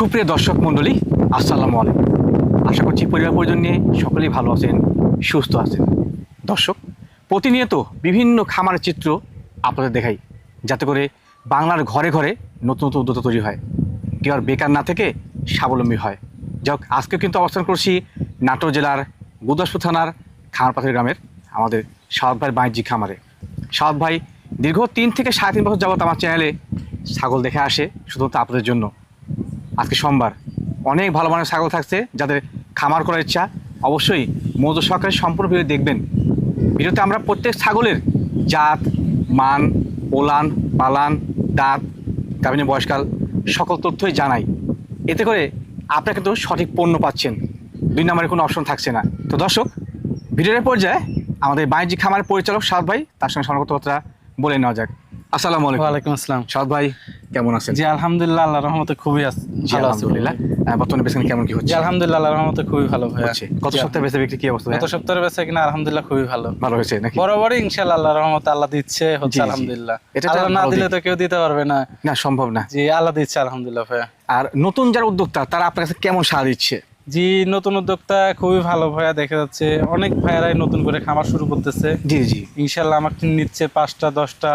সুপ্রিয় দর্শক মণ্ডলী, আসসালামু আলাইকুম। আশা করছি পরিবার পরিজন নিয়ে সকলেই ভালো আছেন, সুস্থ আছেন। দর্শক, প্রতিনিয়ত বিভিন্ন খামারের চিত্র আপনাদের দেখাই, যাতে করে বাংলার ঘরে ঘরে নতুন নতুন উদ্যোক্তা তৈরি হয়। কেউ আর বেকার না থেকে স্বাবলম্বী হয়। যাক আজকে কিন্তু অবস্থান করছি নাটোর জেলার গুদাসপুর থানার খামারপাথর গ্রামের আমাদের সাউদ ভাই বাণিজ্যিক খামারে। সাউদ ভাই, দীর্ঘ তিন থেকে সাড়ে তিন বছর যাবত আমার চ্যানেলে ছাগল দেখে আসে, শুধুমাত্র আপনাদের জন্য। আজকে সোমবার। অনেক ভালো মানের ছাগল থাকছে যাদের খামার করার ইচ্ছা অবশ্যই মধু সহকারে সম্পূর্ণ ভিডিও দেখবেন। ভিডিওতে আমরা প্রত্যেক ছাগলের জাত মান ওলান পালান দাঁত গাভিনী বয়সকাল সকল তথ্যই জানাই। এতে করে আপনারা কিন্তু সঠিক পণ্য পাচ্ছেন। দুই নম্বরে কোনো অপশন থাকছে না। তো দর্শক ভিডিওর পর্যায়ে আমাদের বাণিজ্যিক খামারের পরিচালক সাদ ভাই তার সঙ্গে সঙ্গে বলে নেওয়া যাক। আসসালামু আলাইকুম। ওয়ালাইকুম আসসালাম। সাদ ভাই কেমন আছেন? জি আলহামদুলিল্লাহ আল্লাহর রহমতে খুবই আছি জি ভালো আছি আলহামদুলিল্লাহ। আহ, বর্তমানে বেসন কেমন কি জি হচ্ছে আলহামদুলিল্লাহ আল্লাহর রহমতে খুবই ভালো হয়েছে হচ্ছে। জি, সপ্তাহে বেঁচে বিক্রি কি অবস্থা গত সপ্তাহের সপ্তাহে বেচা কিনা আলহামদুলিল্লাহ খুবই ভালো। ভালো হয়েছে নাকি? বরাবরই ইনশাআল্লাহ আল্লাহর রহমতে আল্লাহ দিচ্ছে জি, হচ্ছে জি। আলহামদুলিল্লাহ। এটা তো আল্লাহ না ভালো দিলে তো কেউ দিতে পারবে না। না সম্ভব না। জি আল্লাহ দিচ্ছে আলহামদুলিল্লাহ ভাইয়া। আর নতুন যারা উদ্যোক্তা তারা আপনার কাছে কেমন সাড়া দিচ্ছে? জি নতুন উদ্যোক্তা খুবই ভালো ভাইয়া দেখা যাচ্ছে। অনেক ভাইয়ারাই নতুন করে খামার শুরু করতেছে। জি জি। ইনশাল্লাহ আমাকে নিচ্ছে পাঁচটা দশটা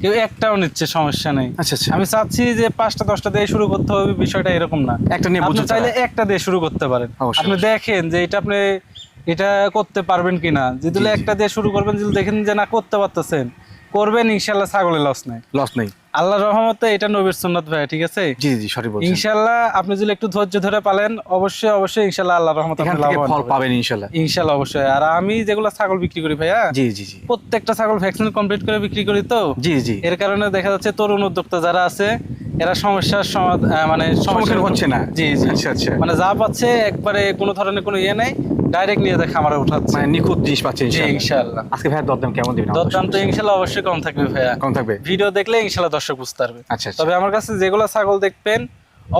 কেউ একটাও নিচ্ছে সমস্যা নেই। আচ্ছা আচ্ছা। আমি চাচ্ছি যে পাঁচটা দশটা দিয়ে শুরু করতে হবে বিষয়টা এরকম না। একটা নিয়ে আপনি চাইলে একটা দিয়ে শুরু করতে পারেন। আপনি দেখেন যে এটা আপনি এটা করতে পারবেন কিনা। যদি। একটা দিয়ে শুরু করবেন যদি দেখেন যে না করতে পারতেছেন করবেন ইনশাল্লাহ ছাগলের লস নাই। লস নেই। আল্লাহ রহমতে এটা নবীর সুন্নত ভাই ঠিক আছে? জি জি সঠিক বলছেন। ইনশাল্লাহ আপনি যদি একটু ধৈর্য ধরে পালেন অবশ্যই অবশ্যই ইনশাল্লাহ আল্লাহ রহমতে আপনি লাভবান ফল পাবেন ইনশাল্লাহ ইনশাল্লাহ অবশ্যই। আর আমি যেগুলো ছাগল বিক্রি করি ভাইয়া জি জি জি। প্রত্যেকটা ছাগল ভ্যাকসিন কমপ্লিট করে বিক্রি করি তো? জি জি। এর কারণে দেখা যাচ্ছে তরুণ উদ্যোক্তা যারা আছে এরা সমস্যার সমাধ- আহ, মানে সমস্যার হচ্ছে না। জি জি। আচ্ছা আচ্ছা। মানে যা পাচ্ছে একবারে কোনো ধরনের কোনো ইয়ে নেই। ডাইরেক্ট নিয়ে যায় খামারে উঠাচ্ছে। মানে নিখুঁত জিনিস পাচ্ছেন জি ইনশাআল্লাহ। আজকে ভাইয়া দরদাম কেমন দিবেন দরদাম তো ইনশাল্লাহ অবশ্যই কম থাকবে ভাইয়া। কম থাকবে? ভিডিও দেখলে ইনশাল্লাহ দর্শক বুঝতে পারবে। আচ্ছা আচ্ছা। তবে আমার কাছে যেগুলো ছাগল দেখবেন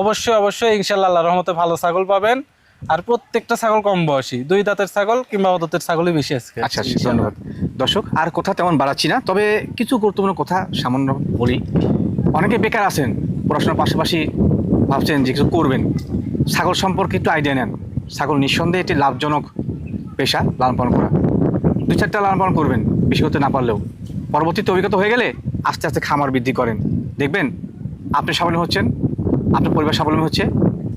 অবশ্যই অবশ্যই ইনশাল্লাহ আল্লাহ রহমতে ভালো ছাগল পাবেন। আর প্রত্যেকটা ছাগল কম বয়সী দুই দাঁতের ছাগল কিংবা অদাঁতের ছাগলই বেশি আছে আচ্ছা আচ্ছা ধন্যবাদ। দর্শক আর কথা তেমন বাড়াচ্ছি না তবে কিছু গুরুত্বপূর্ণ কথা সামান্য বলি। অনেকে বেকার আছেন পড়াশোনার পাশাপাশি ভাবছেন যে কিছু করবেন। ছাগল সম্পর্কে একটু আইডিয়া নেন। ছাগল নিঃসন্দেহে একটি লাভজনক পেশা লালন পালন করা। দু চারটা লালন পালন করবেন বেশি করতে না পারলেও। পরবর্তীতে অভিজ্ঞতা হয়ে গেলে আস্তে আস্তে খামার বৃদ্ধি করেন। দেখবেন আপনি স্বাবলম্বী হচ্ছেন আপনার পরিবার স্বাবলম্বী হচ্ছে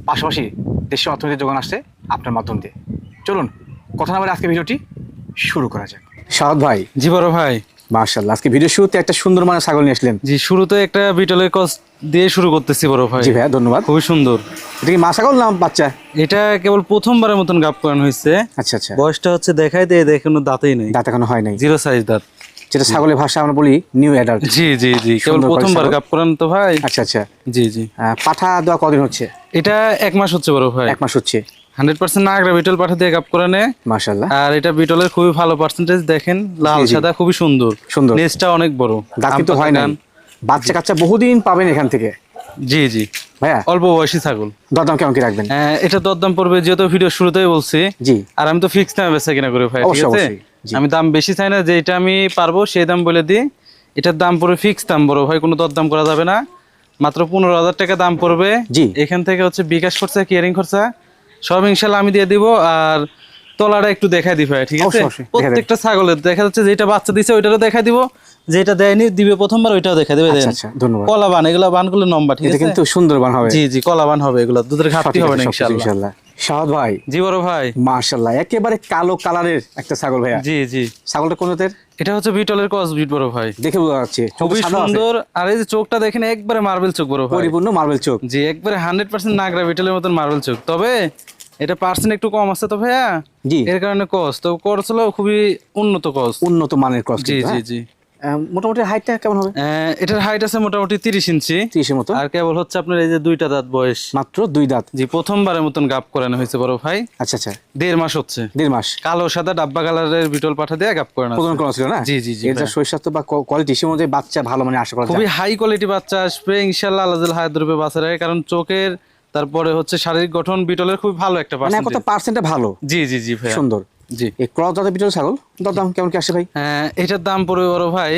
পাশাপাশি দেশের অর্থনীতির যোগান আসছে আপনার মাধ্যম দিয়ে। চলুন কথা না বলে আজকে ভিডিওটি শুরু করা যাক। সাদ ভাই জি বড় ভাই। মার্শাল্লাহ আজকে ভিডিও শুরুতে একটা সুন্দর ছাগল নিয়ে আসলেন। জি শুরুতে একটা বিটলের কস দিয়ে শুরু করতেছি বড় ভাই। জি ভাইয়া ধন্যবাদ। খুবই সুন্দর। এটা কি মা ছাগল না বাচ্চা? এটা কেবল প্রথমবারের মতন গাপ করানো হয়েছে। আচ্ছা আচ্ছা। বয়সটা হচ্ছে দেখাই দিয়ে কোনো দাঁতেই নেই। দাঁত এখনও হয় নাই। জিরো সাইজ দাঁত। যেটা ছাগলের ভাষা আমরা বলি নিউ অ্যাডাল্ট জি জি জি। কেবল প্রথমবার। গাপ করানো তো ভাই। আচ্ছা আচ্ছা। জি জি। পাঠা দেওয়া কদিন হচ্ছে? এটা এক মাস হচ্ছে বড় ভাই। এক মাস হচ্ছে। হান্ড্রেড পার্সেন্ট নাগরা বিটল পাঠা দিয়ে গাপ করে নেয় মার্শাল্লাহ আর এটা বিটলের খুবই ভালো পার্সেন্টেজ দেখেন লাল। সাদা খুবই সুন্দর। সুন্দর। নেজটা অনেক বড়। দাঁত কিন্তু হয় না বাচ্চা কাচ্চা বহুদিন পাবেন এখান থেকে। জি জি। ভাইয়া? অল্প বয়সী ছাগল। দরদাম কেমন কি রাখবেন? এটা দরদাম পড়বে যেহেতু ভিডিও শুরুতেই বলছি। জি। আর আমি তো ফিক্স দামে বেচা কিনা করে ভাই ঠিক আছে? আমি দাম বেশি চাই না যেটা আমি পারব সেই দাম বলে দিই। এটার দাম পড়বে ফিক্স দাম বড় ভাই কোনো দরদাম করা যাবে না। মাত্র পনেরো হাজার টাকা দাম পড়বে। জি। এখান থেকে হচ্ছে বিকাশ খরচা কেয়ারিং খরচা। সব ইনশাল্লাহ আমি দিয়ে দিব আর তলাটা একটু দেখাই ভাই ঠিক আছে। প্রত্যেকটা ছাগলের দেখা যাচ্ছে যেটা বাচ্চা দিছে ওইটারও দেখা দিব যেটা দেয়নি দিবে প্রথমবার ওইটাও দেখা দিবে আচ্ছা আচ্ছা ধন্যবাদ। কলা বান এগুলো বানগুলো লম্বা ঠিক আছে? কিন্তু সুন্দর বান হবে। জি জি কলা বান হবে এগুলো দুধের ঘাটতি হবে না ইনশাল্লাহ। শাহাদ ভাই। জি বড় ভাই। মার্শাল্লাহ একেবারে কালো কালারের একটা ছাগল ভাইয়া। জি জি। ছাগলটা কোন জাতের? এটা হচ্ছে বিটলের ক্রস বিট বড় ভাই। দেখে বোঝা যাচ্ছে। খুবই সুন্দর। আর এই যে চোখটা দেখেন একবারে মার্বেল চোখ বড় ভাই। পরিপূর্ণ মার্বেল চোখ। জি একবারে হান্ড্রেড পার্সেন্ট নাগরা বিটলের মতন মার্বেল চোখ। তবে এটা পার্সেন্ট একটু কম আছে তো ভাইয়া? জি। এর কারণে কস তো কস হলো খুবই উন্নত কস উন্নত মানের কস জি জি জি। মোটামুটি হাইটটা কেমন হবে? এটার হাইট আছে মোটামুটি তিরিশ ইঞ্চি। ত্রিশের মতো। আর কেবল হচ্ছে আপনার এই যে দুইটা দাঁত বয়স। মাত্র দুই দাঁত। জি প্রথমবারের মতন গাপ করানো হয়েছে বড় ভাই। আচ্ছা আচ্ছা। দেড় মাস হচ্ছে। দেড় মাস। কালো সাদা ডাব্বা কালারের বিটল পাঠা দিয়ে গাপ করানো প্রদান করা ছিল না? জি, জি, জি, এর যা ভাইয়া। শরীর স্বাস্থ্য বা কোয়ালিটি সে মধ্যে বাচ্চা ভালো মানে আশা করা খুবই হাই কোয়ালিটি বাচ্চা আসবে ইনশাল্লাহ আল্লাহ হায়াত রূপে বাচ্চা রাখে। কারণ চোখের তারপরে হচ্ছে শারীরিক গঠন বিটলের খুব ভালো একটা কত পার্সেন্টেজ পার্সেন্টটা ভালো। জি জি জি ভাই সুন্দর। জি। এই ক্রস দাদা বিটল ছাগল? দরদাম কেমন কি আসে ভাই? হ্যাঁ, এটার দাম পড়বে বড় ভাই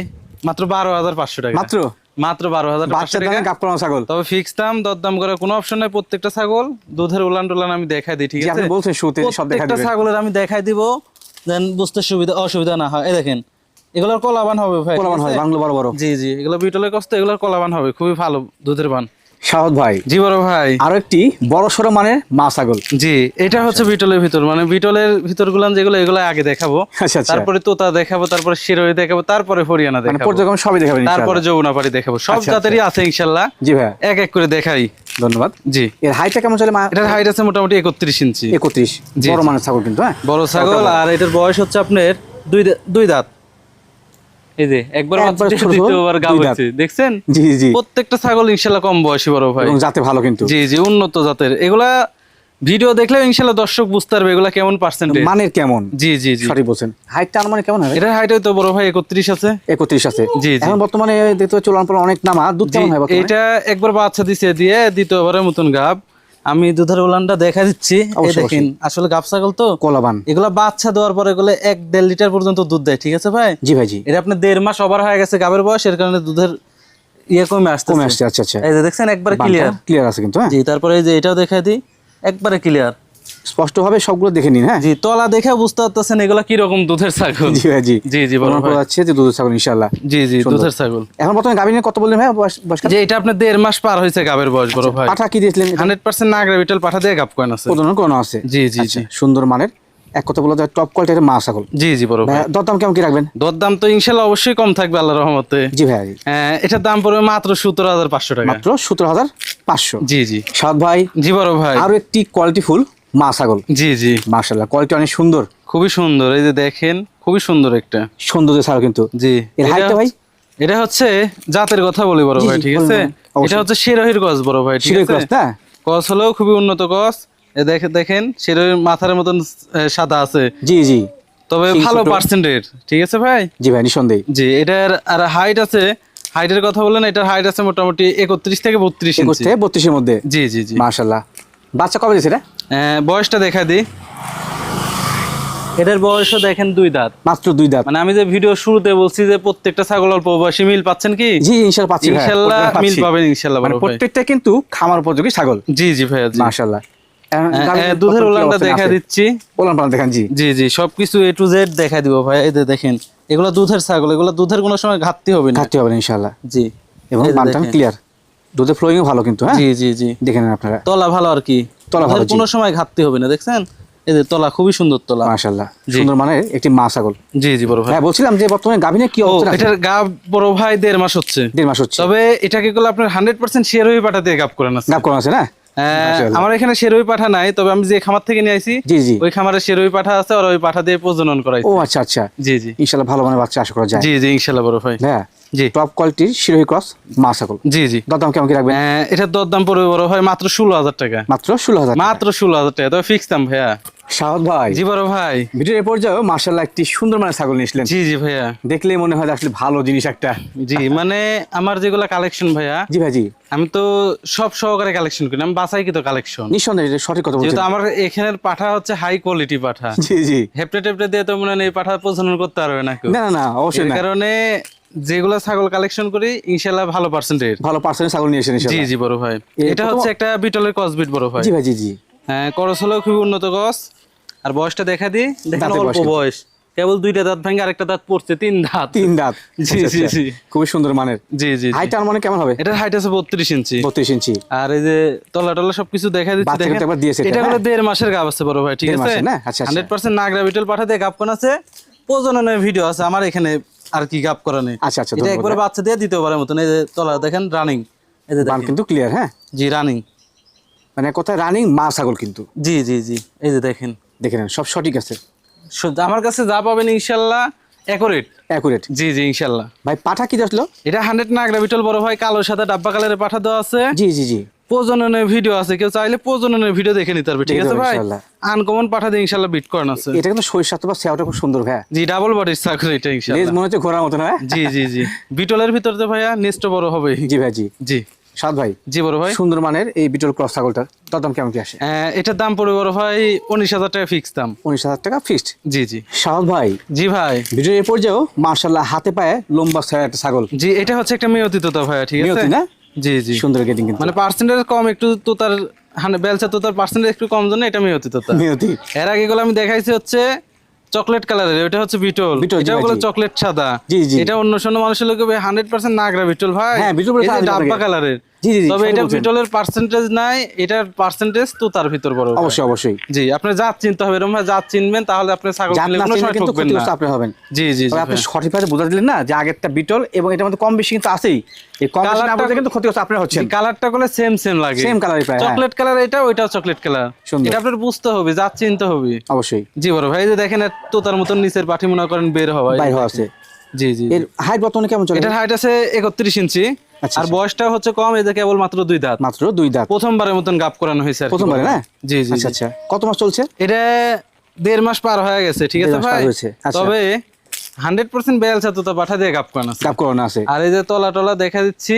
মাত্র বারো হাজার পাঁচশো টাকা। মাত্র? মাত্র বারো হাজার বাচ্চা দামে গাপ করানো ছাগল। তবে ফিক্স দাম দরদাম করার কোনো অপশন নাই। প্রত্যেকটা ছাগল দুধের উলান টুলান আমি দেখাই দিই ঠিক আছে? বলছেন সব প্রত্যেকটা ছাগলের আমি দেখাই দিব দেন বুঝতে সুবিধা অসুবিধা না হয়। এই দেখেন এগুলোর কলাবান হবে ভাই হয় বাংলো বড় বড়। জি জি এগুলো বিটলের কষ্ট এগুলোর কলাবান হবে খুবই ভালো দুধের বান। শাহদ ভাই। জি বড় ভাই। আরও একটি বড় সড়ো মানের মা ছাগল। জি এটা হচ্ছে বিটলের ভিতর। মানে বিটলের ভিতর গুলান যেগুলো এগুলো আগে দেখাবো। আচ্ছা আচ্ছা। তারপরে তোতা দেখাবো তারপরে শিরোই দেখাবো তারপরে হরিয়ানা মানে দেখাবো। পর্যক্রম সবই দেখাবেন তারপরে। যমুনাপাড়ি দেখাবো। সব আচ্ছা, জাতেরই আছে ইনশাল্লাহ জি ভাই এক এক করে দেখাই। ধন্যবাদ। জি। এর হাইটটা কেমন চলে মা এটার হাইট আছে মোটামুটি একত্রিশ ইঞ্চি। একত্রিশ। বড় মানের ছাগল কিন্তু হ্যাঁ? বড় ছাগল আর এটার বয়স হচ্ছে আপনার দুই দুই দাঁত। এই যে একবার একবার বাচ্চা দিয়ে ছোট ছোট, দ্বিতীয়বার গা হচ্ছে দেখছেন? জি জি। প্রত্যেকটা ছাগল ইনশাল্লাহ কম বয়সী বড় ভাই। এবং ভালো কিন্তু। জি জি উন্নত জাতের। এগুলা ভিডিও দেখলে ইনশাল্লাহ দর্শক বুঝতে পারবে এগুলা কেমন পার্সেন্টেজ মানের কেমন? জি জি বলছেন। হাইটটা আনুমানিক কেমন হবে এটার হাইট তো বড় ভাই একত্রিশ আছে। একত্রিশ আছে। জি, জি। এখন বর্তমানে দেখতে অনেক নামা। দুধ কেমন হয় এটা একবার বাচ্চা দিছে দিয়ে দ্বিতীয়বারের মতন গাব। আমি দুধের উলানটা দেখা দিচ্ছি। দেখেন আসলে গাব ছাগল তো? কলাবান। এগুলা বাচ্চা দেওয়ার পরে এগুলো এক দেড় লিটার পর্যন্ত দুধ দেয় ঠিক আছে ভাই? জি ভাই জি এটা আপনার দেড় মাস ওভার হয়ে গেছে গাবের বয়স এর কারণে দুধের ইয়ে কমে আসছে কমে আসছে আচ্ছা আচ্ছা। এই যে দেখছেন একবারে ক্লিয়ার ক্লিয়ার আছে কিন্তু হ্যাঁ? জি তারপরে এই যে এটাও দেখা দিই একবারে ক্লিয়ার স্পষ্ট ভাবে সবগুলো দেখে নিন হ্যাঁ? জি তলা দেখে বুঝতে পারতেছেন এগুলা কি রকম দুধের ছাগল। জি ভাই জি। জি জি বড় ভাই। যে দুধের ছাগল ইনশাআল্লাহ। জি জি দুধের ছাগল। এখন বর্তমানে গাভী নিয়ে কত বললেন ভাই বয়স যে এটা আপনার দেড় মাস পার হয়েছে গাবের বয়স বড় ভাই। পাঠা কি দিয়েছিলেন হান্ড্রেড পার্সেন্ট নাগরা বিটল পাঠা দিয়ে গাব কয়েন আছে। প্রদর্শন করানো আছে। জি জি আচ্ছা, জি সুন্দর মানের। এক কথা বলা যায় টপ কোয়ালিটির মা ছাগল। জি জি বড় ভাই। দরদাম কেমন কি রাখবেন? দরদাম তো ইনশাল্লাহ অবশ্যই কম থাকবে আল্লাহ রহমতে। জি ভাই। হ্যাঁ, এটার দাম পড়বে মাত্র সতেরো হাজার পাঁচশো টাকা। মাত্র সতেরো হাজার পাঁচশো। জি জি। সাদ ভাই। জি বড় ভাই। আরও একটি কোয়ালিটি ফুল। মা ছাগল। জি জি। কোয়ালিটি অনেক সুন্দর। খুবই সুন্দর এই যে দেখেন খুবই সুন্দর একটা। সৌন্দর্য ছাড়া কিন্তু। জি। এর হাইটটা ভাই? এটা হচ্ছে জাতের কথা বলি বড় ভাই ঠিক আছে? এটা হচ্ছে শিরোহির গছ বড় ভাই ঠিক আছে? হলেও খুবই উন্নত এ দেখে দেখেন শিরোহির মাথার মতন সাদা আছে। জি জি। তবে ভালো। পার্সেন্টের ঠিক আছে ভাই? জি ভাই নিঃসন্দেহে। জি এটার আর হাইট আছে হাইটের কথা বললেন এটার হাইট আছে মোটামুটি একত্রিশ থেকে বত্রিশ থেকে বত্রিশের মধ্যে। জি জি জি। মার্শাল্লাহ বাচ্চা কবে দিয়েছে এটা? বয়সটা দেখা দিই। এটার বয়সও দেখেন দুই দাঁত। মাত্র দুই দাঁত। মানে আমি যে ভিডিও শুরুতে বলছি যে প্রত্যেকটা ছাগল অল্প বয়সী মিল পাচ্ছেন কি? জি ইনশাল্লাহ পাচ্ছি ভাই, ইনশাল্লাহ মিল পাবেন ইনশাল্লাহ মানে প্রত্যেকটা কিন্তু খামার উপযোগী ছাগল। জি জি ভাইয়া আহ, গাভীর আহ, দুধের উলানটা দেখা দিচ্ছি। উলান পালান দেখান জি। জি জি সবকিছু এ টু জেড দেখা দিব ভাই এই যে দেখেন এগুলো দুধের ছাগল এগুলো দুধের কোনো সময় ঘাটতি হবে না। ঘাটতি হবে না ইনশাল্লাহ জি। এবং বানটান ক্লিয়ার দুধের ফ্লোয়িং ভালো কিন্তু হ্যাঁ? জি জি জি। দেখে নেন আপনারা। তলা ভালো আর কি। তলা ভালো, কোনো সময় ঘাটতি হবে না দেখছেন? এদের যে তলা খুবই সুন্দর তলা। মাশাআল্লাহ। সুন্দর মানে একটি মা ছাগল। জি জি বড় ভাই। হ্যাঁ বলছিলাম যে বর্তমানে গাভিনে কি অবস্থা এটার গাব বড় ভাই দেড় মাস হচ্ছে। দেড় মাস হচ্ছে। তবে এটাকে গুলো আপনার হান্ড্রেড পার্সেন্ট শেয়ার হয়ে পাঠাতে গাব করেন আছে। গাব করা আছে না। আমার এখানে শেরোই পাঠা নাই তবে আমি যে খামার থেকে নিয়ে আইছি জি জি। ওই খামারে শেরোই পাঠা আছে আর ওই পাঠা দিয়ে প্রজনন করাই ও আচ্ছা আচ্ছা। জি জি। ইনশাল্লাহ ভালো মানের বাচ্চা আশা করা যায়। জি জি ইনশাল্লাহ বড় ভাই। হ্যাঁ জি। টপ কোয়ালিটির শিরোহী ক্রস মা ছাগল জি জি। দরদাম কেমন কি রাখবেন? এটা এটার দরদাম পড়বে বড় ভাই মাত্র ষোলো হাজার টাকা। মাত্র ষোলো হাজার মাত্র ষোলো হাজার টাকা তবে ফিক্স দাম ভাইয়া। সাহদ ভাই। জি বড় ভাই। ভিডিওর এ পর্যায়েও মার্শাল্লাহ একটি সুন্দর ছাগল নিয়েছিলেন জি জি ভাইয়া। দেখলেই মনে হয় আসলে ভালো জিনিস একটা। জি মানে আমার যেগুলা কালেকশন ভাইয়া জি ভাই জি। আমি তো সব সহকারে কালেকশন করি আমি বাসাই কি তো কালেকশন নিঃসন্দেহে সঠিক কথা বলছেন। আমার এখানের পাঠা হচ্ছে হাই কোয়ালিটি পাঠা। জি জি। হেপটে টেপটে দিয়ে তো মনে পাঠা প্রজনন করতে পারবে না না না না অবশ্যই না। কারণে যেগুলো ছাগল কালেকশন করি ইনশাল্লাহ ভালো পার্সেন্টেজ ভালো পার্সেন্ট ছাগল নিয়ে জি জি বড় ভাই। এটা হচ্ছে একটা বিটলের কসবিট বড় ভাই। জি ভাই জি জি। হ্যাঁ করস হলেও খুবই উন্নত গছ আর বয়সটা দেখা দি দেখেন অল্প বয়স কেবল দুইটা দাঁত ভাঙে আরেকটা দাঁত পড়ছে তিন দাঁত। তিন দাঁত। জি, আচ্ছা, জি, আচ্ছা। জি। খুবই সুন্দর মানের। জি জি। হাইট আর মানে কেমন হবে? এটার হাইট আছে বত্রিশ ইঞ্চি। বত্রিশ ইঞ্চি। আর এই যে তলা টলা সবকিছু দেখা দিচ্ছে দেখেন। কিন্তু একবার দিয়েছে এটা, হলো হ্যাঁ? দেড় মাসের গাব আছে বড় ভাই ঠিক আছে? না? আচ্ছা, আচ্ছা। হান্ড্রেড পার্সেন্ট নাগরা বিটল পাঠা দিয়ে গাপ করা আছে। প্রজননের ভিডিও আছে আমার এখানে আর কি গাপ করা নেই। আচ্ছা, আচ্ছা, এটা একবারে বাচ্চা দিয়ে দিতে পারে মতন এই যে তলা দেখেন রানিং এই যে দেখেন। কিন্তু ক্লিয়ার হ্যাঁ? জি রানিং মানে কোথায় রানিং মা ছাগল কিন্তু। জি জি জি। এই যে দেখেন। দেখে নেন সব সঠিক আছে। আমার কাছে যা পাবেন ইনশাল্লাহ অ্যাকোরেট অ্যাকুরেট জি জি ইনশাল্লাহ। ভাই পাঠা কি আসলো? এটা হান্ড্রেড নাগরা বিটল বড় ভাই কালোর সাথে ডাব্বা কালারের পাঠা দেওয়া আছে। জি জি জি। প্রজননের ভিডিও আছে কেউ চাইলে প্রজননের ভিডিও দেখে নিতে পারবে ঠিক আছে ভাই? আনকমন পাঠা দিয়ে ইনশাল্লাহ বিট করেন আছে। এটা কিন্তু শরীর স্বাস্থ্য বা সেওটা খুব সুন্দর ভাই জি ডাবল এটা ইনশাল্লাহ। মনে হচ্ছে ঘোরার মতো না জি জি জি। বিটলের ভিতর ভাইয়া নেক্সট বড় হবে। জি ভাই জি। জি। সাদ ভাই জি বড় ভাই। সুন্দর মানের এই বিটল ক্রস ছাগলটার দাম কেমন কি আসে? এটার দাম পড়বে বড় ভাই উনিশ হাজার টাকা ফিক্স দাম। উনিশ হাজার টাকা ফিক্সড জি জি। সাদ ভাই জি ভাই। ভিডিও এ পর্যায়েও মার্শাল্লাহ হাতে পায়ে লম্বা ছায়া একটা ছাগল। জি এটা হচ্ছে একটা মেয়তি তোতা ভাইয়া ঠিক আছে? না? জি জি। সুন্দর গেটিং কিন্তু। মানে পার্সেন্টেজ কম একটু তোতার হান- বেলচা তোতার পার্সেন্টেজ একটু কম জন্য এটা মেয়তি তোতা। নিয়তি এর আগে গুলো আমি দেখাইছি হচ্ছে চকলেট কালারের ওটা হচ্ছে বিটল। এটা হলো চকলেট সাদা। জি, জি। এটা অন্য সন্য মানুষের লোকে হান্ড্রেড পার্সেন্ট নাগরা বিটল ভাই। হ্যাঁ, বিটল ডাব্বা কালারের। জি, জি, জি, তবে এটা বিটলের পার্সেন্টেজ নাই এটার পার্সেন্টেজ তোতার ভিতর বড় অবশ্যই অবশ্যই। জি আপনি জাত চিনতে হবে এরকম জাত চিনবেন তাহলে আপনি ছাগল কিনলে কোনো সময় ঠকবেন না। আপনি হবেন। জি জি জি আপনি সঠিকভাবে বোঝা দিলেন না যে আগেরটা বিটল এবং এটার মধ্যে কম বেশি কিন্তু আছেই। এই কম বেশি না কালারটা- কিন্তু ক্ষতিগ্রস্ত আপনারা হচ্ছেন। কালারটা করলে সেম সেম লাগে। সেম কালারই প্রায় হ্যাঁ। চকলেট কালার এটা ওইটাও চকলেট কালার এটা আপনার বুঝতে হবে জাত চিনতে হবে। অবশ্যই। জি বড় ভাই যে দেখেন তোতার মতন নিচের পাঠি মনে করেন বের হওয়া বাইর হওয়া আছে। জি জি এর হাইট বর্তমানে কেমন চলে? এটার হাইট আছে একত্রিশ ইঞ্চি। আর বয়সটা হচ্ছে কম যে কেবল মাত্র দুই দাঁত। মাত্র দুই দাঁত। প্রথমবারের মতন গাপ করানো হয়েছে প্রথমবারে না? জি জি আচ্ছা আচ্ছা। কত মাস চলছে? এটা দেড় মাস পার হয়ে গেছে ঠিক আছে ভাই? আচ্ছা। তবে হান্ড্রেড পার্সেন্ট বেলছা তো পাঠা দিয়ে গাপ করানো গাপ করানো আছে। আর এই যে তলা টলা দেখা দিচ্ছি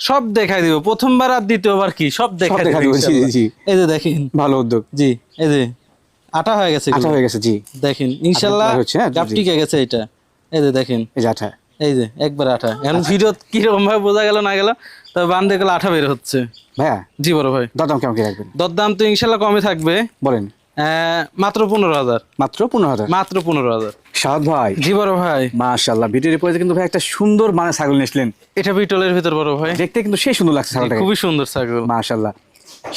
সব দেখাই দিব। প্রথমবার আর দ্বিতীয়বার কি? সব দেখাই দিব দিব, জি, ইনশাআল্লাহ। জি। এই যে দেখেন। ভালো উদ্যোগ। জি এই যে আটা হয়ে গেছে আচ্ছা এগুলো। হয়ে গেছে জি। দেখেন ইনশাল্লাহ হচ্ছে, হ্যাঁ, গাপ। টিকে গেছে এটা এই যে দেখেন। এই যে আঠা। এই যে একবার আঠা। এখন ভিডিও কীরকম ভাবে বোঝা গেল না গেল তবে বান্ধে গেলে আঠা বের হচ্ছে। ভাইয়া জি বড় ভাই। দাম কেমন কি রাখবেন? দরদাম তো ইনশাল্লাহ কমে থাকবে। বলেন। মাত্র পনেরো হাজার। মাত্র পনেরো হাজার? মাত্র পনেরো হাজার। সাদ ভাই। জি বড় ভাই। মাশাল্লাহ ভিডিওর পরে কিন্তু ভাই একটা সুন্দর মানে ছাগল নিয়েছিলেন এটা বিটলের ভিতর বড় ভাই। দেখতে কিন্তু সেই সুন্দর লাগছে ছাগলটাকে। খুবই সুন্দর ছাগল। মাশাল্লাহ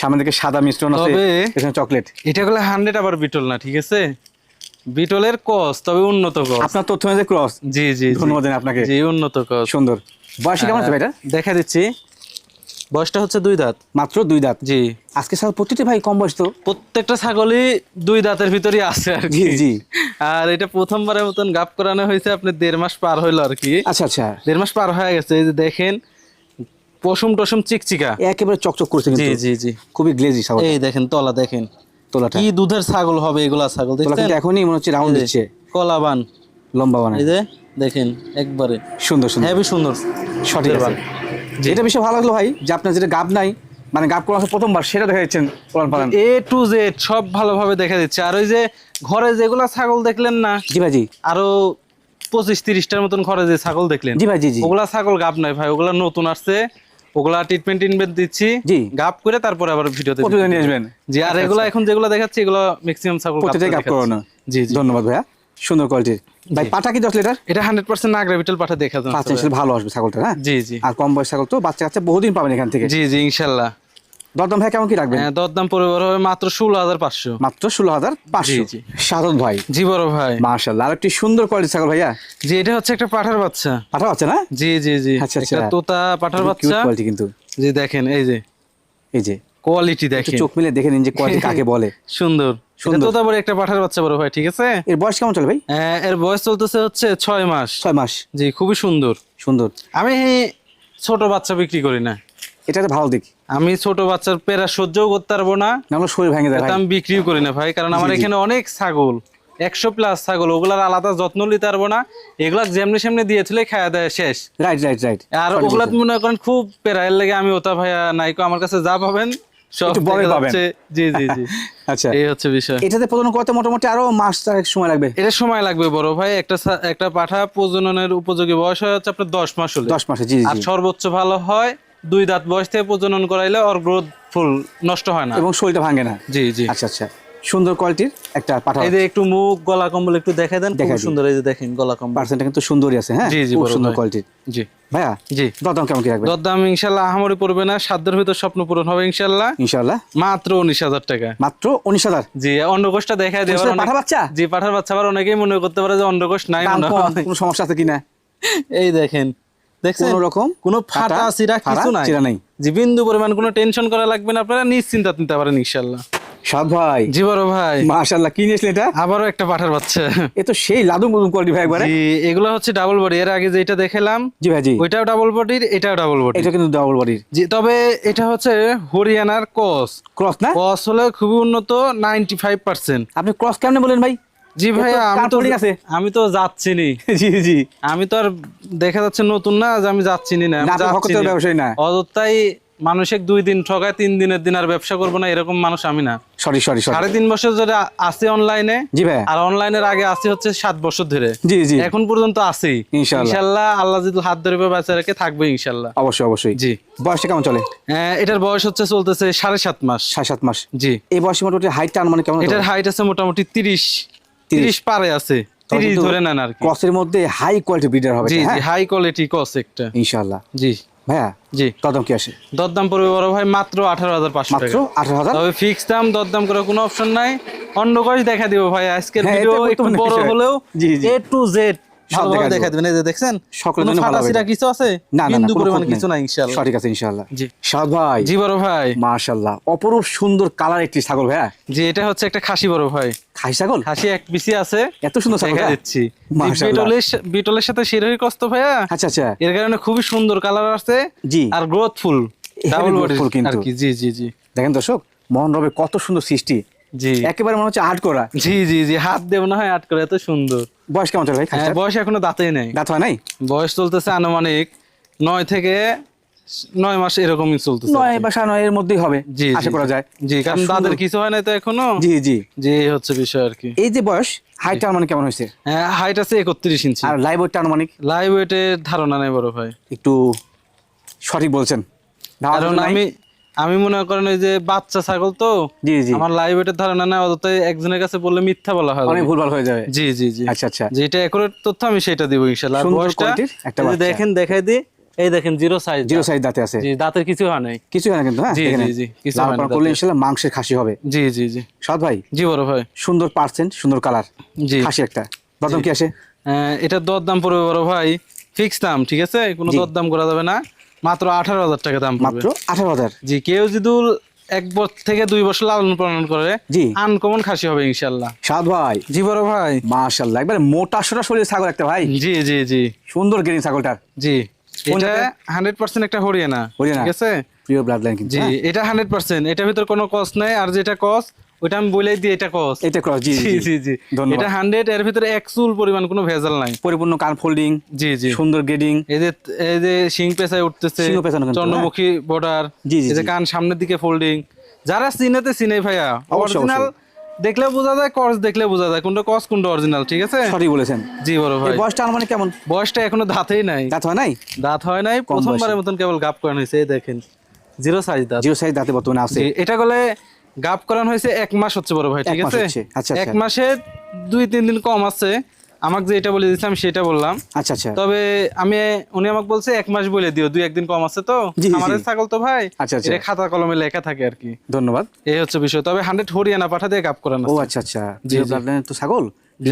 সামনে দিকে সাদা মিশ্রণ আছে এখানে চকলেট এটা গুলো হান্ড্রেড আবার বিটল না ঠিক আছে? বিটলের কস তবে উন্নত কস আপনার তথ্য অনুযায়ী ক্রস। জি জি। ধন্যবাদ আপনাকে। জি উন্নত কস সুন্দর। বয়স কেমন আছে ভাই এটা দেখা দিচ্ছি। বয়সটা হচ্ছে দুই দাঁত। মাত্র দুই দাঁত? জি। আজকে ছাগল প্রতিটি ভাই কম বয়স তো? প্রত্যেকটা ছাগলই দুই দাঁতের ভিতরই আছে আর কি। জি। জি আর এটা প্রথমবারের মতন গাপ করানো হয়েছে আপনি দেড় মাস পার হইল আর কি। আচ্ছা আচ্ছা। দেড় মাস পার হয়ে গেছে এই যে দেখেন পশম টসম চিকচিকা। একেবারে চকচক করছে জি জি জি। খুবই গ্লেজি ছাগল এই দেখেন তলা দেখেন। তোলাটা। কি দুধের ছাগল হবে এগুলা ছাগল দেখছেন? এখনই মনে হচ্ছে রাউন্ড দিচ্ছে। কলাবান লম্বা বানায় এই যে দেখেন একবারে। সুন্দর সুন্দর। হেভি সুন্দর। সঠিক বান। যেটা বিষয় ভালো লাগল ভাই যে আপনার যেটা গাব নাই মানে গাব করা প্রথমবার সেটা দেখা যাচ্ছেন এ টু জেড সব ভালোভাবে দেখা দিচ্ছে আর ওই যে ঘরে যেগুলা ছাগল দেখলেন না জি ভাই জি। আরও পঁচিশ তিরিশটার মতন ঘরে যে ছাগল দেখলেন জি ভাই জি জি। ওগুলা ছাগল গাব নাই ভাই ওগুলা নতুন আসছে। ওগুলা ট্রিটমেন্ট ইনভেন্ট দিচ্ছি জি। গাব করে তারপরে আবার ভিডিওতে প্রতিদিন নিয়ে আসবেন। জি আর এগুলো এখন যেগুলো দেখাচ্ছি এগুলো ম্যাক্সিমাম ছাগল প্রতিটাই গাপ করো করানো। জি জি। ধন্যবাদ ভাইয়া। সুন্দর কোয়ালিটি ভাই পাটা কি দশ লিটার? এটা হান্ড্রেড পার্সেন্ট নাগরা বিটল পাঠা দেখা যাচ্ছে পাঁচ ভালো আসবে ছাগলটা হ্যাঁ? জি জি। আর কম বয়স ছাগল তো বাচ্চা কাচ্চা বহুদিন পাবেন এখান থেকে। জি জি ইনশাল্লাহ। দরদাম ভাই কেমন কি রাখবেন? হ্যাঁ, দরদাম পরিবার হবে মাত্র ষোলো হাজার পাঁচশো। মাত্র ষোলো হাজার পাঁচশো। সাদত ভাই। জি বড় ভাই। আর একটি সুন্দর কোয়ালিটি ছাগল ভাইয়া। জি এটা হচ্ছে একটা পাঠার বাচ্চা। পাঠা বাচ্চা না? জি জি জি। আচ্ছা, আচ্ছা। তোতা পাঠার বাচ্চা। কোয়ালিটি কিন্তু। জি দেখেন এই যে। এই যে। কোয়ালিটি দেখেন। চোখ মিলে দেখে নিন যে কোয়ালিটি কাকে বলে। সুন্দর। সুন্দর। একটা পাঠার বাচ্চা বড় ভাই ঠিক আছে? এর বয়স কেমন চলে ভাই? হ্যাঁ, এর বয়স চলতেছে হচ্ছে ছয় মাস। ছয় মাস। জি খুবই সুন্দর। সুন্দর। আমি ছোট বাচ্চা বিক্রি করি না। এটা ভালো দিক। আমি ছোট বাচ্চার পেরা সহ্যও করতে পারব না। নাহলে শরীর ভেঙে যায় আমি বিক্রিও করি না ভাই কারণ আমার। এখানে অনেক ছাগল একশো প্লাস ছাগল ওগুলার আলাদা যত্ন নিতে পারব না। এগুলা যেমনি সেমনি দিয়েছিলে খাওয়া দেয় শেষ। রাইট রাইট রাইট আর ওগুলা মনে করেন খুব পেরাইয়ের লেগে আমি ওটা ভাইয়া নাইকো আমার কাছে যা পাবেন সব একটু পাবেন। জি জি জি। আচ্ছা। এই হচ্ছে বিষয়। এটাতে প্রজনন করতে মোটামুটি আরও মাস চারেক সময় লাগবে? এটা সময় লাগবে বড় ভাই একটা একটা পাঠা প্রজননের উপযোগী বয়স হচ্ছে আপনার দশ মাস হলে। দশ মাসে জি জি, আর সর্বোচ্চ ভালো হয় দুই দাঁত বয়স থেকে প্রজনন করাইলে ওর গ্রোথ ফুল নষ্ট হয় না। এবং শরীরটা ভাঙে না? জি জি। আচ্ছা আচ্ছা। সুন্দর কোয়ালিটির একটা পাঠা এই যে একটু মুখ গলা কম্বল একটু দেখাই দেন খুব সুন্দর এই যে দেখেন গলা কম্বল। পার্সেন্টটা কিন্তু সুন্দরই আছে হ্যাঁ? জি, জি, খুব সুন্দর। কোয়ালিটির জি। ভাইয়া জি। দরদাম কেমন কি রাখবেন? দরদাম ইনশাল্লাহ আহামরি পড়বে না সাধ্যের ভিতর স্বপ্ন পূরণ হবে ইনশাল্লাহ। ইনশাআল্লাহ মাত্র উনিশ হাজার টাকা। মাত্র উনিশ হাজার? জি অন্ডকোষটা বুঝলে অনেক- পাঠা বাচ্চা? জি পাঠার বাচ্চা আবার অনেকেই মনে করতে পারে যে অন্ডকোষ নাই মনে হয়। কোনো সমস্যা আছে কিনা? এই দেখেন দেখছেন? কোনো রকম কোনো ফাটা ফাটা, কিছু নাই। চিরা নাই। জি বিন্দু পরিমাণ কোনো টেনশন করা লাগবে না আপনারা নিশ্চিন্তা নিতে পারেন সাদ ভাই। জি বড় ভাই। মাশাআল্লাহ কি নিয়েছিলেন এটা? আবারও একটা পাঠার বাচ্চা। এ তো সেই লাদুম বুদুম কোয়ালিটি ভাই একবারে। জি এগুলো হচ্ছে ডাবল বডি এর আগে যেটা দেখালাম জি ভাই জি। ওইটাও ডাবল বডির এটাও ডাবল বডি এটা কিন্তু ডাবল বডির জি তবে এটা হচ্ছে হরিয়ানার কস ক্রস না? কস হলে খুবই উন্নত নাইনটি ফাইভ পার্সেন্ট আপনি ক্রস কেমনে বলেন ভাই? জি ভাই এ তো আমি তো আছে। আমি তো যাচ্ছি নি জি জি। আমি তো আর দেখা যাচ্ছে নতুন না যে আমি যাচ্ছি না আমি যাচ্ছি ব্যবসায়ী না। অযথাই মানুষের দুই দিন ঠকায় তিন দিনের দিন আর ব্যবসা করব না এরকম মানুষ আমি না। সরি সরি সরি সাড়ে তিন বছর ধরে আছে অনলাইনে জি ভাই আর অনলাইনের আগে আছে হচ্ছে সাত বছর ধরে। জি জি। এখন পর্যন্ত আছি। ইনশাল্লাহ আল্লাহ যদি হাত ধরে বাঁচা রেখে থাকবে ইনশাল্লাহ অবশ্যই অবশ্যই। জি। বয়সটা কেমন চলে? আহ, এটার বয়স হচ্ছে চলতেছে সাড়ে সাত মাস। সাড়ে সাত মাস। জি। এই বয়সে মোটামুটি হাইটটা মানে কেমন এটার হাইট আছে মোটামুটি তিরিশ। 30 তিরিশ পারে আছে তিরিশ ধরে নেন আর ক্রসের মধ্যে হাই কোয়ালিটি ব্রিডার হবে জি জি হ্যাঁ হাই কোয়ালিটি কস একটা। ইনশাআল্লাহ। জি। ভাইয়া জি। কদম কি আসে? দরদাম পড়বে বড় ভাই মাত্র আঠারো হাজার পাঁচশো মাত্র আঠারো হাজার? তবে ফিক্স দাম দরদাম করার কোনো অপশন নাই। অন্য দেখা দিব ভাই আজকের হ্যাঁ, ভিডিও একটু বড় হলেও জি, জি। এ টু জেড ভালোভাবে দেখা দেখা দিবেন। এই যে দেখছেন সকলের জন্য ভালো হবে কিছু আছে? না না না বিন্দু পরিমাণ কিছু না ইনশাআল্লাহ। সঠিক আছে ইনশাআল্লাহ। জি। সাদ ভাই। জি বড় ভাই। মাশাআল্লাহ। অপরূপ সুন্দর কালার একটি ছাগল ভাইয়া। জি এটা হচ্ছে একটা খাসি বড় ভাই। খাই ছাগল? খাসি এক পিসি আছে। এত সুন্দর ছাগল দিচ্ছি। বিটলের বিটলের সাথে শিরোহী কষ্ট ভাইয়া। আচ্ছা আচ্ছা। এর কারণে খুবই সুন্দর কালার আছে জি। আর গ্রোথফুল ডাবল বডি কিন্তু। আর কি। জি জি জি। দেখেন দর্শক মোহন রবের কত সুন্দর সৃষ্টি। জি। একেবারে মনে হচ্ছে আর্ট করা। জি জি জি হাত দেব না হয় আট করা এত সুন্দর। বয়স কেমন চলে ভাই? হ্যাঁ, বয়স এখনও দাঁতেই নেই। দাঁত হয় নাই? বয়স চলতেছে আনুমানিক নয় থেকে নয় মাস এরকমই চলতেছে নয় বা সাড়ে নয় এর মধ্যেই হবে জি আশা করা যায়। জি কারণ দাদের কিছু হয় না তো এখনও। জি জি। এই হচ্ছে বিষয় আর কি। এই যে বয়স হাইট মানে কেমন হয়েছে? হ্যাঁ হাইট আছে একত্রিশ ইঞ্চি। আর লাইভ ওয়েটটা আনুমানিক? লাইভ ওয়েটের ধারণা নেই বড় ভাই। একটু সঠিক বলছেন। ধারণা আমি আমি মনে করেন ওই যে বাচ্চা ছাগল তো জি জি। আমার লাইভ ওয়েটের ধারণা নেই অতটাই একজনের কাছে বললে মিথ্যা বলা হয়। অনেক ভুলভাল হয়ে যাবে। জি জি জি। আচ্ছা আচ্ছা। যেটা একুরেট তথ্য আমি সেটা দিব ইনশাআল্লাহ। বয়সটা একটা। দেখেন দেখাই দি এই দেখেন জিরো সাইজ জিরো সাইজ দাঁতে আছে। জি দাঁতের কিছু হয় নাই। কিছু হয় না কিন্তু হ্যাঁ? জি, জি, জি, কিছু হয় না করলে দাঁতে। ইনশাল্লাহ মাংসের খাসি হবে। জি জি জি। সৎ ভাই? জি বড় ভাই। সুন্দর পার্সেন্ট সুন্দর কালার। জি। খাসি একটা। প্রথম কি আসে? আহ, এটার দরদাম পড়বে বড় ভাই। ফিক্স দাম ঠিক আছে? কোনো জি। দরদাম করা যাবে না। মাত্র আঠারো হাজার টাকা দাম মাত্র আঠারো হাজার? জি কেউ যদি এক বছর থেকে দুই বছর লালন পালন করে জি। আনকমন খাসি হবে ইনশাল্লাহ সাদ ভাই। জি বড় ভাই। মাশাল্লাহ একবার মোটা সোটা শরীর ছাগল একটা ভাই। জি জি জি। সুন্দর গ্রিন ছাগলটার জি এটা হান্ড্রেড পার্সেন্ট একটা হরিয়ানা হরিয়ানা? ঠিক আছে? প্রিয় ব্লাড লাইন জি হ্যাঁ? এটা হান্ড্রেড পার্সেন্ট এটার ভিতর কোনো কস নাই আর যেটা কস ওইটা আমি বলে দিই এটা কস এটা ক্রস জি জি জি ধন্যবাদ। এটা হান্ড্রেড এর ভিতরে এক চুল পরিমাণ কোনো ভেজাল নাই। পরিপূর্ণ কান ফোল্ডিং জি জি। সুন্দর গ্রেডিং এই যে এই যে শিং পেছায় উঠতেছে শিং পেছানো চন্দ্রমুখী বর্ডার জি, জি, এই যে কান সামনের দিকে ফোল্ডিং যারা চিনেতে চিনে ভাইয়া অরিজিনাল দেখলেও বোঝা যায় কস দেখলে বোঝা যায়। কোনটা কস কোনটা অরিজিনাল ঠিক আছে? সঠিক বলেছেন। জি বড় ভাই। এই বয়সটা মানে কেমন? বয়সটা এখনও দাঁতেই নাই। দাঁত হয় নাই? দাঁত হয় নাই প্রথমবারের মতন কেবল গাপ করানো হয়েছে এই দেখেন। জিরো সাইজ দাঁত। জিরো সাইজ দাঁতে বর্তমানে আছে। এটা গলে গাপ করান হয়েছে এক মাস হচ্ছে বড় ভাই ঠিক আছে? আচ্ছা, এক আচ্ছা। মাসে দুই তিন দিন কম আছে। আমাকে যেটা বলে দিচ্ছে আমি সেটা বললাম। আচ্ছা আচ্ছা। তবে আমি উনি আমাকে বলছে এক মাস বলে দিও দুই একদিন কম আছে তো। আমাদের ছাগল তো ভাই আচ্ছা, আচ্ছা। এটা খাতা কলমে লেখা থাকে আর কি। ধন্যবাদ। এই হচ্ছে বিষয়। তবে হান্ড্রেড হরিয়ানা পাঠা দিয়ে গাপ করানো ও আচ্ছা আচ্ছা। তো ছাগল যে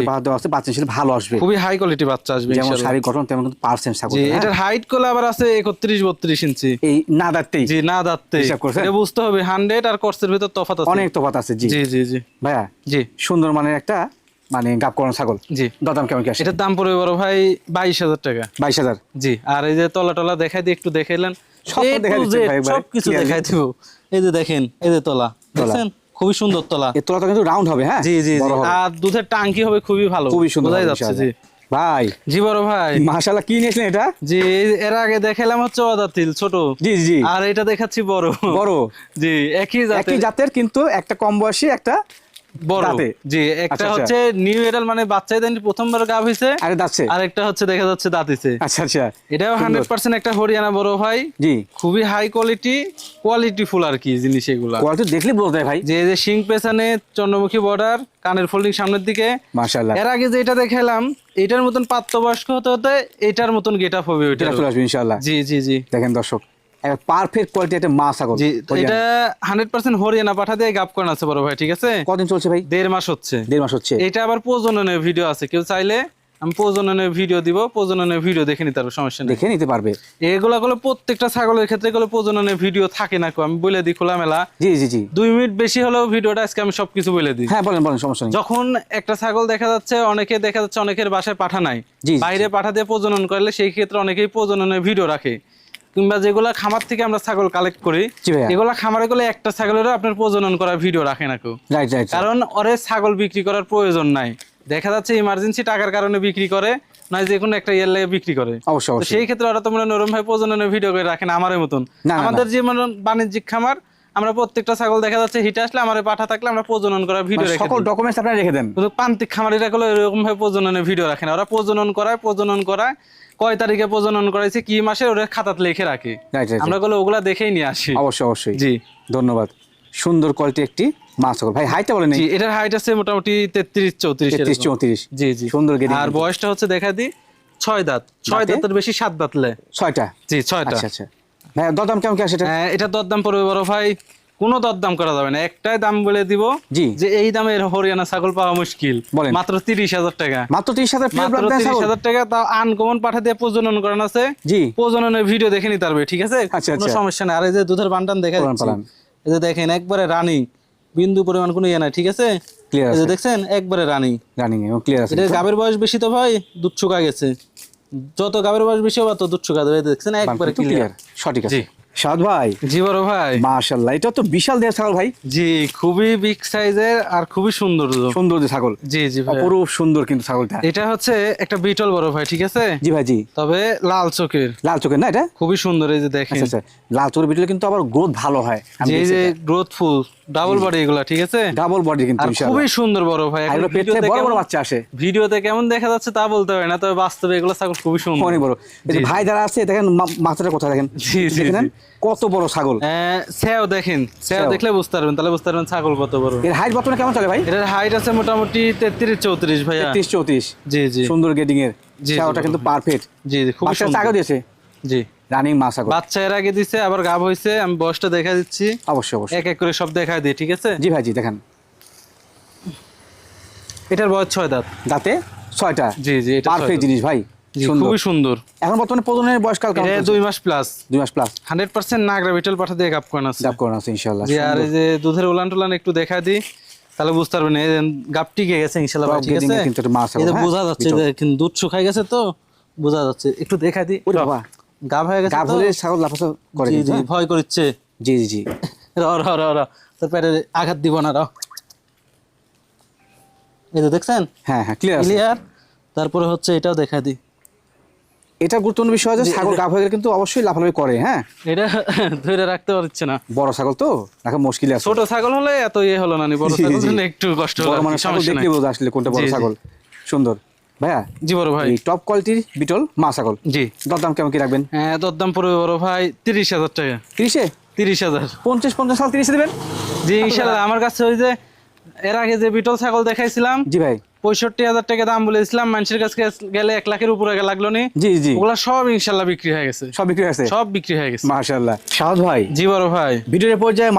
ভালো আসবে। খুবই হাই কোয়ালিটি বাচ্চা আসবে যেমন। শারীরিক গঠন তেমন কিন্তু পার্সেন্ট ছাগল হ্যাঁ? এটার হাইট কোলে আবার আছে একত্রিশ বত্রিশ ইঞ্চি। এই না দাঁততেই জি না দাঁততে হিসাব করছেন? এটা বুঝতে হবে হান্ড্রেড আর কোর্সের ভিতর তফাৎ আছে। অনেক তফাৎ আছে জি। জি জি জি। ভাইয়া জি। সুন্দর মানের একটা মানে গাপ করানো ছাগল? জি। দাদাম কেমন কি আসে? এটার দাম পড়বে বড় ভাই বাইশ হাজার টাকা। বাইশ হাজার? জি আর এই যে তলা টলা দেখাই দিয়ে একটু দেখাইলেন। সব কিছু দেখাই দিব। এই যে দেখেন এই যে তলা। দেখছেন? খুবই সুন্দর তলা। এর তোলাটা কিন্তু রাউন্ড হবে হ্যাঁ? জি জি। আর দুধের টাঙ্কি হবে খুবই ভালো। খুবই সুন্দর বোঝাই যাচ্ছে জি। ভাই। জি বড় ভাই। মাশাআল্লাহ কি নিয়েছিলেন এটা? জি এর আগে দেখালাম হচ্ছে অদাতিল ছোট। জি জি, আর এটা দেখাচ্ছি বড়। বড়। জি একই একই জাতের জাতের কিন্তু একটা কম বয়সী একটা বড়। জি একটা আচ্ছা, আচ্ছা। হচ্ছে নিউ এডাল মানে বাচ্চাদের প্রথমবার গাভ হয়েছে আরে দাচ্ছে আর একটা হচ্ছে দেখা যাচ্ছে দাঁতিছে আচ্ছা আচ্ছা। এটাও হান্ড্রেড পার্সেন্ট একটা হরিয়ানা বড় ভাই। জি। খুবই হাই কোয়ালিটি কোয়ালিটি ফুল আর কি জিনিস এগুলা। কোয়ালিটি দেখলে যায় ভাই। যে পেছনে চন্দ্রমুখী বর্ডার কানের ফোল্ডিং সামনের দিকে। মাশাআল্লাহ। এর আগে যেটা দেখালাম এটার মতন প্রাপ্তবয়স্ক হতে হতে এটার মতন গেট আপ হবে ওইটা চলে আসবে ইনশাআল্লাহ। জি জি জি। দেখেন দর্শক পারফেক্ট কোয়ালিটি একটা মা ছাগল। এটা হান্ড্রেড পার্সেন্ট হরিয়ানা পাঠা দিয়ে গাপ করানো আছে বড় ভাই ঠিক আছে? কদিন চলছে ভাই? দেড় মাস হচ্ছে। দেড় মাস হচ্ছে। এটা আবার প্রজননের ভিডিও আছে কেউ চাইলে আমি প্রজননের ভিডিও দিব প্রজননের ভিডিও দেখে নিতে পারব সমস্যা নেই। দেখে নিতে পারবে। এগুলা গুলো প্রত্যেকটা ছাগলের ক্ষেত্রে গুলো প্রজননের ভিডিও থাকে না আমি বলে দিই খোলামেলা। জি জি জি। দুই মিনিট বেশি হলেও ভিডিওটা আজকে আমি সবকিছু বলে দিই। হ্যাঁ বলেন বলেন সমস্যা নেই। যখন একটা ছাগল দেখা যাচ্ছে অনেকে দেখা যাচ্ছে অনেকের বাসায় পাঠা নাই। বাইরে পাঠা দিয়ে প্রজনন করলে সেই ক্ষেত্রে অনেকেই প্রজননের ভিডিও রাখে। কিংবা যেগুলা খামার থেকে আমরা ছাগল কালেক্ট করি এগুলা খামারে গেলে একটা ছাগলেরও আপনার প্রজনন করার ভিডিও রাখে না কেউ। কারণ ওরে ছাগল বিক্রি করার প্রয়োজন নাই। দেখা যাচ্ছে ইমার্জেন্সি টাকার কারণে বিক্রি করে নয় যে কোনো একটা ইয়ের লেগে বিক্রি করে। অবশ্যই সেই ক্ষেত্রে ওরা তো হয় নরম ভাই প্রজননের ভিডিও করে রাখেন আমাদের মতন। আমাদের যে মানে বাণিজ্যিক খামার আমরা প্রত্যেকটা ছাগল দেখা যাচ্ছে হিটে আসলে আমার পাঠা থাকলে আমরা প্রজনন করার ভিডিও মানে রেখে সকল ডকুমেন্টস আপনারা রেখে দেন। কিন্তু প্রান্তিক খামারিরা গুলো এরকম ভাবে প্রজননের ভিডিও রাখে না ওরা প্রজনন করায় প্রজনন করায় কয় তারিখে প্রজনন করাইছে কি মাসে ওরা খাতাতে লিখে রাখে। আমরা গুলো ওগুলা দেখেই নিয়ে আসি। অবশ্যই অবশ্যই। জি। ধন্যবাদ। সুন্দর কোয়ালিটি একটি মাছ ছাগল ভাই হাইটটা বলেন জি এটার হাইট আছে মোটামুটি তেত্রিশ চৌত্রিশ তেত্রিশ চৌত্রিশ। জি জি। সুন্দর গেটিং আর বয়সটা হচ্ছে দেখা দি ছয় দাঁত। ছয় দাঁতে? দাঁতের বেশি সাত দাঁতলে। ছয়টা? জি ছয়টা। আচ্ছা আচ্ছা। ভাই দরদাম কেমন কি আসে এটা হ্যাঁ, এটা দরদাম পড়বে বড় ভাই কোনো দরদাম করা যাবে না। একটাই দাম বলে দিব জি। যে এই দামের হরিয়ানা ছাগল পাওয়া মুশকিল। বলেন। মাত্র তিরিশ হাজার টাকা। মাত্র তিরিশ হাজার মাত্র তিরিশ? হাজার টাকা তাও আনকমন পাঠা দিয়ে প্রজনন করানো আছে। জি। প্রজননের ভিডিও দেখে নিতে পারবে ঠিক আছে? আচ্ছা, কোনো আচ্ছা। সমস্যা নেই। আর এই যে দুধের বান্টান দেখা যাচ্ছে। এই যে দেখেন একবারে রানী। বিন্দু পরিমাণ কোনো ইয়ে নাই ঠিক আছে? ক্লিয়ার এই যে আছে। দেখছেন একবারে রানী। রানিং এবং ক্লিয়ার আছে। এটা গাবের বয়স বেশি তো ভাই দুধ শুকা গেছে। যত গাবের বয়স বেশি হবে তত দুধ শুকা দেবে দেখছেন একবারে ক্লিয়ার সঠিক আছে। সাদ ভাই। জি বড় ভাই। এটা তো বিশাল দেহ ছাগল ভাই। জি খুবই বিগ সাইজের আর খুবই সুন্দর। সুন্দর ছাগল। জি জি ভাই। অপরূপ সুন্দর কিন্তু ছাগলটা। এটা হচ্ছে একটা বিটল বড় ভাই ঠিক আছে? জি ভাই জি। তবে লাল চোখের। লাল চোখের না এটা? খুবই সুন্দর এই যে দেখেন। আচ্ছা আচ্ছা। লাল চোখের ভিতরে কিন্তু আবার গ্রোথ ভালো হয় এই যে গ্রোথ ফুল ডাবল বডি এগুলা ঠিক আছে? ডাবল বডি কিন্তু ইনশাআল্লাহ। খুবই সুন্দর বড় ভাই। এগুলো পেট বড় বড় বাচ্চা আসে। ভিডিওতে কেমন দেখা যাচ্ছে তা বলতে পারি না তবে বাস্তবে এগুলো ছাগল খুবই সুন্দর। অনেক বড়। এই ভাই যারা আছে দেখেন মাথাটা কথা দেখেন? জি, কত বড় ছাগল। স্যাও দেখেন স্যাও। দেখলে বুঝতে পারবেন তাহলে বুঝতে পারবেন ছাগল কত বড়। এর হাইট বর্তমানে কেমন চলে ভাই? এটার হাইট আছে মোটামুটি তেত্রিশ চৌত্রিশ ভাইয়া। তেত্রিশ চৌত্রিশ। জি জি। সুন্দর গেটিং এর। জি, কিন্তু। পারফেক্ট জি জি বাচ্চা সুন্দর। চাগও দিয়েছে। জি। রানিং মা বাচ্চা এর আগে দিছে আবার গাব হয়েছে আমি বয়সটা দেখা দিচ্ছি। অবশ্যই অবশ্যই। এক এক করে সব দেখা দিই ঠিক আছে? জি ভাই জি দেখেন। এটার বয়স ছয় দাঁত। দাঁতে ছয়টা? জি জি এটা পারফেক্ট জিনিস ভাই খুবই সুন্দর। এখন বর্তমানে কেমন দুই মাস প্লাস দুই মাস প্লাস হান্ড্রেড পার্সেন্ট নাগরা বিটল পাঠা দিয়ে গাপ করানো আছে। জাপ করানো আছে ইনশাআল্লাহ জি আর এই যে দুধের উলান টুলান একটু দেখা দিই তাহলে বুঝতে পারবেন এই গাপ টিকে গেছে ইনশাল্লাহ ঠিক আছে? কিন্তু মাছ হ্যাঁ, বোঝা যাচ্ছে যে কিন্তু দুধ শুকাই গেছে তো বোঝা যাচ্ছে। একটু দেখা দিই। বাবা। গাভ হয়ে গেছে গাভ হলে ছাগল লাফাসা করে জি জি হ্যাঁ? ভয় করছে জি জি জি। র র র র তোর পেটে আঘাত দিব না র এই তো দেখছেন? হ্যাঁ হ্যাঁ ক্লিয়ার ক্লিয়ার তারপরে হচ্ছে এটাও দেখা দিই। এটা গুরুত্বপূর্ণ বিষয় যে ছাগল গাভ হয়ে গেলে কিন্তু অবশ্যই লাফালাফি করে হ্যাঁ? এটা ধরে রাখতে পারছে না। বড় ছাগল তো রাখা মুশকিল আছে। ছোট ছাগল হলে এত ইয়ে হলো না বড় ছাগল। একটু কষ্ট হলো মানে ছাগল বোঝা আসলে কোনটা বড়। ছাগল। সুন্দর। ভাইয়া? জি বড় ভাই। টপ কোয়ালিটির বিটল মা ছাগল জি। দরদাম কেমন কি রাখবেন? হ্যাঁ দরদাম পড়বে বড় ভাই তিরিশ হাজার টাকা। তিরিশে? তিরিশ হাজার। পঞ্চাশ পঞ্চাশ সাল তিরিশে দেবেন? জি ইনশাল্লাহ। আমার কাছে ওই যে এর আগে যে বিটল ছাগল দেখাইছিলাম জি ভাই। পঁয়ষট্টি হাজার টাকা দাম বলেছিলাম মানুষের কাছে গেলে এক লাখের উপরে লাগল নি। জি জি। ওগুলা সব ইনশাল্লাহ বিক্রি হয়ে গেছে। সব বিক্রি আছে সব বিক্রি হয়ে গেছে। ভাই। জি বড় ভাই। ভিডিওর পর্যায়ে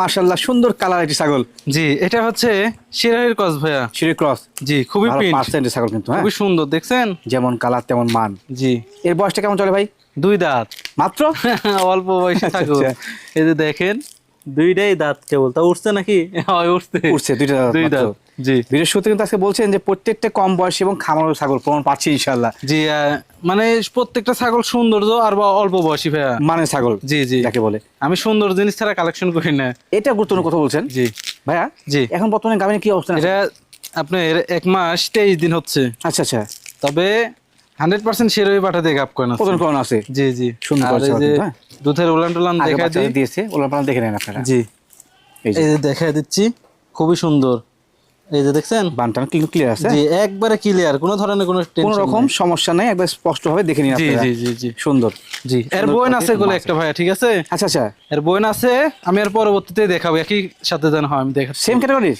সুন্দর কালার একটি ছাগল। জি এটা হচ্ছে শিরাহির কস ভাইয়া। শিরে ক্রস? জি খুবই পার্সেন্টের ছাগল কিন্তু হ্যাঁ? খুবই সুন্দর দেখছেন? যেমন কালার তেমন মান। জি। এর বয়সটা কেমন চলে ভাই? দুই দাঁত। মাত্র? অল্প বয়সে আচ্ছা, আচ্ছা। এই যে দেখেন দুইটাই দাঁত কেবল। তা উঠছে নাকি? উঠছে। উঠছে দুইটা দাঁত দুই দাঁত জি। ভিডিওর কিন্তু আজকে বলছেন যে প্রত্যেকটা কম বয়সী এবং খামার ছাগল প্রমাণ পাচ্ছি ইনশাআল্লাহ। জি মানে প্রত্যেকটা ছাগল সৌন্দর্য আর বা অল্প বয়সী ভাইয়া। মানে ছাগল জি জি। যাকে বলে। আমি সুন্দর জিনিস ছাড়া কালেকশন করি না। এটা গুরুত্বপূর্ণ কথা বলছেন? জি। ভাইয়া জি। এখন বর্তমানে গাভিনে কি অবস্থা? এটা আপনার এক মাস তেইশ দিন হচ্ছে। আচ্ছা আচ্ছা। তবে হান্ড্রেড পার্সেন্ট সেরোই পাঠাতে গাপ প্রদান আছে জি জি। সুন্দর দুধের উলান টুলান দেখা দিয়েছে ওগুলো আপনারা দেখে নেন আপনারা। জি। এই যে। দেখা দিচ্ছি খুবই সুন্দর। এই যে দেখছেন? বানটা কিন্তু ক্লিয়ার আছে? জি একবারে ক্লিয়ার কোনো ধরনের কোনো কোনো রকম সমস্যা নাই একবার স্পষ্ট ভাবে দেখে নিন আপনারা। জি জি জি। সুন্দর। জি এর বইন আছে গুলো একটা ভাইয়া ঠিক আছে? আচ্ছা আচ্ছা। এর বইন আছে আমি আর পরবর্তীতে দেখাবো একই সাথে যেন হয় আমি দেখাচ্ছি। সেম ক্যাটাগরির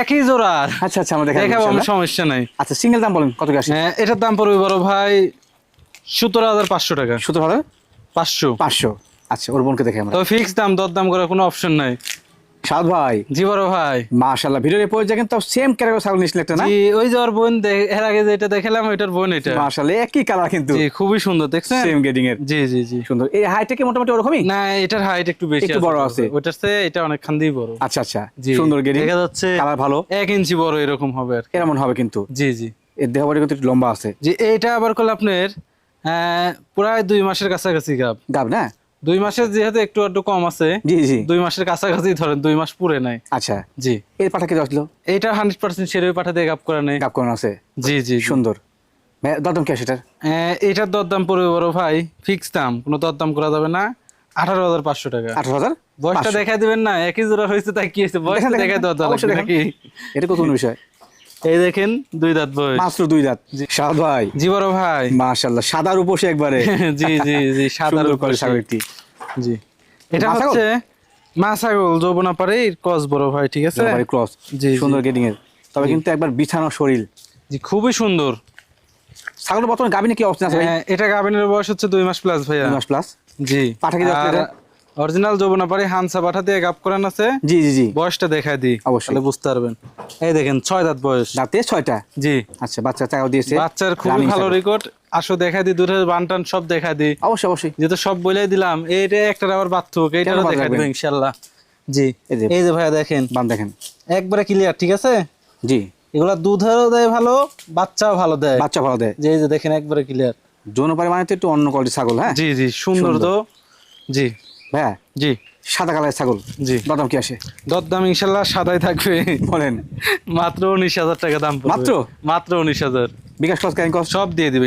একই জোড়ার আচ্ছা আচ্ছা আমরা দেখাবো দেখাবো আমি সমস্যা নাই। আচ্ছা সিঙ্গেল দাম বলেন কত কি আসে? হ্যাঁ এটার দাম পড়বে বড় ভাই সতেরো হাজার পাঁচশো টাকা। সতেরো হাজার? পাঁচশো। পাঁচশো। আচ্ছা ওর বোনকে দেখে আমরা। তবে ফিক্স দাম করার কোনো অপশন নাই। সাদ ভাই। জি বড় ভাই। মাশাআল্লাহ ভিডিওর সেম ক্যাটাগরি ছাগল একটা না? জি ওই যে ওর বোন এর আগে যেটা দেখালাম ওইটার বোন এটা। মাশাআল্লাহ একই কালার কিন্তু। জি খুবই সুন্দর দেখছেন? সেম গেডিং এর। জি জি জি। সুন্দর। এই কি মোটামুটি ওরকমই? না এটার হাইট একটু বেশি একটু বড় আছে। ওটার চেয়ে এটা অনেক খান্দি বড়। আচ্ছা আচ্ছা জি সুন্দর গেডিং দেখা যাচ্ছে কালার ভালো। এক ইঞ্চি বড় এরকম হবে আর কি। হবে কিন্তু। জি জি। এর দেহ বাড়ি কিন্তু একটু লম্বা আছে। যে এইটা আবার করলে আপনার প্রায় দুই মাসের কাছাকাছি গাব গাব না? দুই মাসের যেহেতু একটু একটু কম আছে জি জি। দুই মাসের কাছাকাছি ধরেন দুই মাস পুরে নাই। আচ্ছা। জি। এর পাঠা কি আসলো? এইটা হান্ড্রেড পার্সেন্ট সেরে পাঠা দিয়ে গাপ করা নেই। গাপ করানো আছে? জি জি। সুন্দর। দরদাম কি আছে এটার? এটার দরদাম পড়বে বড় ভাই ফিক্স দাম কোনো দরদাম করা যাবে না। আঠারো হাজার পাঁচশো টাকা। আঠারো হাজার বয়সটা দেখা দিবেন না একই জোড়া হয়েছে তাই কি হয়েছে? বয়সটা দেখাই দেওয়া নাকি? এটা কত বিষয়? এই দেখেন দুই দাঁত বয়স। মাত্র দুই দাঁত। সাদ ভাই। জি বড় ভাই। সাদার উপসে একবারে। জি জি জি সাদার জি। এটা? হচ্ছে মা ছাগল যৌবনা পারে কস বড় ভাই ঠিক আছে? ক্রস। জি। সুন্দর গেটিং এর। তবে কিন্তু একবার বিছানো শরীর। জি খুবই সুন্দর। ছাগলের বর্তমানে গাবিনে কি অবস্থা আছে হ্যাঁ, এটা গাভিনের বয়স হচ্ছে দুই মাস প্লাস ভাইয়া। দুই মাস প্লাস জি। পাঠা কি যাচ্ছে এটা? অরিজিনাল যৌবনা পারে হানসা পাঠা দিয়ে গাপ করান আছে। জি জি জি। বয়সটা দেখাই দিই অবশ্যই। বুঝতে পারবেন। এই দেখেন ছয় দাঁত বয়স। রাতে ছয়টা? জি। আচ্ছা বাচ্চা চাকাও দিয়েছে। বাচ্চার Running ভালো রেকর্ড আসো দেখাই দিই দূরের বানটান সব দেখাই দিই। অবশ্যই অবশ্যই। যেহেতু সব বলে দিলাম এইটা একটা আবার বাথুক এইটারও রাখবেন? দেবো ইনশাল্লাহ। জি এই যে- এই যে ভাইয়া দেখেন বান দেখেন। একবারে ক্লিয়ার ঠিক আছে? জি। এগুলা দুধেরও দেয় ভালো বাচ্চাও ভালো দেয়। বাচ্চা ভালো দেয়। যে এই যে দেখেন একবারে ক্লিয়ার যৌনপাড়ি মানে তো একটু অন্য কোয়ালিটির ছাগল হ্যাঁ? জি জি সুন্দর। তো। জি। ভাইয়া জি। সাদা কালারের ছাগল। জি। দাম কি আসে? দরদাম ইনশাল্লাহ সাদাই থাকবে। বলেন। মাত্র উনিশ হাজার টাকা দাম মাত্র? মাত্র উনিশ হাজার। বিকাশ কেন সব দিয়ে দেবে